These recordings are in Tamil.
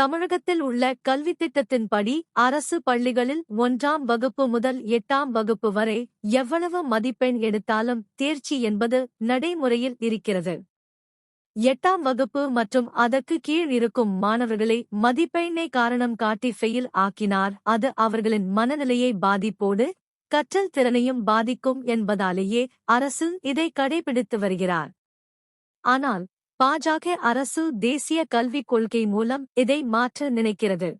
தமிழகத்தில் உள்ள கல்வித் திட்டத்தின்படி அரசு பள்ளிகளில் ஒன்றாம் வகுப்பு முதல் எட்டாம் வகுப்பு வரை எவ்வளவு மதிப்பெண் எடுத்தாலும் தேர்ச்சி என்பது நடைமுறையில் இருக்கிறது. எட்டாம் வகுப்பு மற்றும் அதற்கு கீழ் இருக்கும் மாணவர்களை மதிப்பெண்ணை காரணம் காட்டி ஃபெயில் ஆக்கினார். அது அவர்களின் மனநிலையை பாதிப்போடு கற்றல் திறனையும் பாதிக்கும் என்பதாலேயே அரசு இதை கடைபிடித்து வருகிறார். ஆனால் பாஜக அரசு தேசிய கல்விக் கொள்கை மூலம் இதை மாற்ற நினைக்கிறது.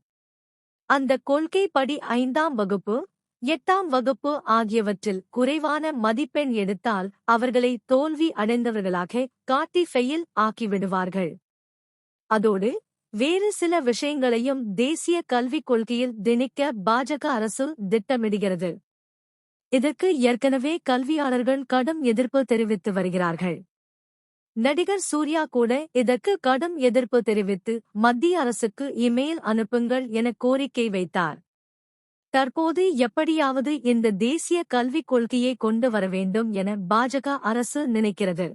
அந்த கொள்கைப்படி ஐந்தாம் வகுப்பு எட்டாம் வகுப்பு ஆகியவற்றில் குறைவான மதிப்பெண் எடுத்தால் அவர்களை தோல்வி அடைந்தவர்களாக காட்டி ஃபெயில் ஆக்கிவிடுவார்கள். அதோடு வேறு சில விஷயங்களையும் தேசிய கல்விக் கொள்கையில் திணிக்க பாஜக அரசு திட்டமிடுகிறது. இதற்கு ஏற்கனவே கல்வியாளர்கள் கடும் எதிர்ப்பு தெரிவித்து வருகிறார்கள். நடிகர் சூர்யா கூட இதற்கு கடும் எதிர்ப்பு தெரிவித்து மத்திய அரசுக்கு இமெயில் அனுப்புங்கள் என கோரிக்கை வைத்தார். தற்போது எப்படியாவது இந்த தேசிய கல்விக் கொள்கையை கொண்டு வர வேண்டும் என பாஜக அரசு நினைக்கிறது.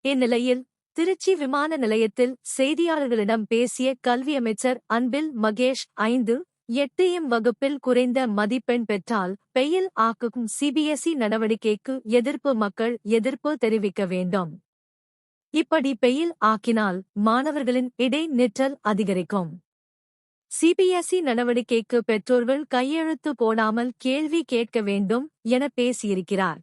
இந்நிலையில் திருச்சி விமான நிலையத்தில் செய்தியாளர்களிடம் பேசிய கல்வி அமைச்சர் அன்பில் மகேஷ் ஐந்து எட்டு எம் வகுப்பில் குறைந்த மதிப்பெண் பெற்றால் பெயில் ஆக்கும் சிபிஎஸ்இ நடவடிக்கைக்கு எதிர்ப்பு மக்கள் எதிர்ப்பு தெரிவிக்க வேண்டும். இப்படி பெயில் ஆக்கினால் மாணவர்களின் இடைநிற்றல் அதிகரிக்கும். சிபிஎஸ்இ நடவடிக்கைக்கு பெற்றோர்கள் கையெழுத்து போடாமல் கேள்வி கேட்க வேண்டும் என பேசியிருக்கிறார்.